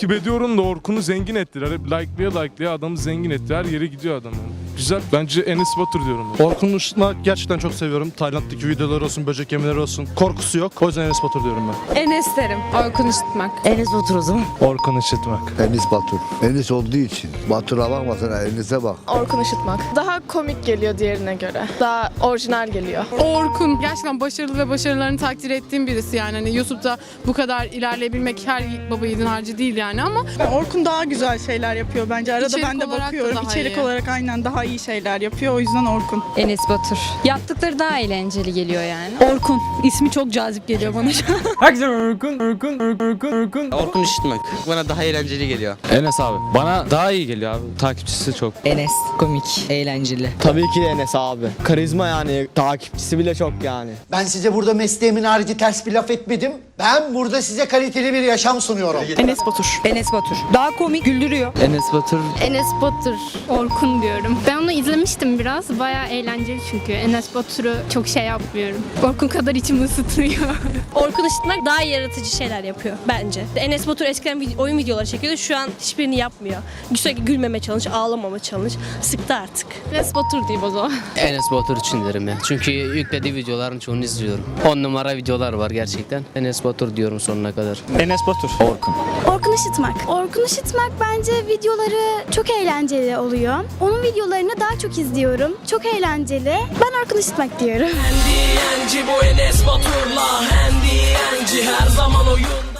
Takip ediyorum da Orkun'u zengin ettiler. Hep like'laya like'laya adamı zengin etti. Her yere gidiyor adam. yani. Güzel. Bence Enes Batur diyorum. ben. Orkun Işıtmak gerçekten çok seviyorum. Tayland'daki videoları olsun, böcek yemeleri olsun. Korkusu yok. O yüzden Enes Batur diyorum ben. Enes derim. Orkun Işıtmak. Enes Batur o zaman. Orkun Işıtmak. Enis Batur. Enis olduğu için. Batur'a bakma sen Enis'e bak. Orkun Işıtmak. Daha komik geliyor diğerine göre. Daha orijinal geliyor. Orkun. Gerçekten başarılı ve başarılarını takdir ettiğim birisi yani. Hani YouTube'da bu kadar ilerleyebilmek her baba yiğidin harcı değil yani ama Orkun daha güzel şeyler yapıyor bence. Arada İçerik ben de olarak da bakıyorum. daha İçerik iyi. olarak aynen daha iyi şeyler yapıyor. O yüzden Orkun. Enes Batur. Yaptıkları daha eğlenceli geliyor yani. Orkun. ismi çok cazip geliyor bana şu an. Herkese Orkun, Orkun, Orkun, Orkun. Orkun Işıtmak. Bana daha eğlenceli geliyor. Enes abi. Bana daha iyi geliyor abi. Takipçisi çok. Enes. Komik. Eğlenceli. Tabii ki Enes abi. Karizma yani. Takipçisi bile çok yani. Ben size burada mesleğimin harici ters bir laf etmedim. Ben burada size kaliteli bir yaşam sunuyorum. Enes Batur. Enes Batur. Daha komik. Güldürüyor. Enes Batur. Enes Batur. Orkun diyorum. Ben onu izlemiştim biraz. Bayağı eğlenceli çünkü. Enes Batur'u çok şey yapmıyorum. Orkun kadar içimi ısıtıyor. Orkun Işıtmak daha yaratıcı şeyler yapıyor bence. Enes Batur eskiden oyun videoları çekiyordu. Şu an hiçbirini yapmıyor. Sürekli gülmeme challenge, ağlamama challenge. Sıktı artık. Enes Batur diyeyim o zaman. Enes Batur için derim ya. Çünkü yüklediği videoların çoğunu izliyorum. 10 numara videolar var gerçekten. Enes Batur diyorum sonuna kadar. Enes Batur. Orkun. Orkun Işıtmak. Orkun Işıtmak bence videoları çok eğlenceli oluyor. Onun videolarını daha çok izliyorum. Çok eğlenceli. Ben Orkun Işıtmak diyorum. bu Enes Batur'la Hendi Yenci her zaman oyunda.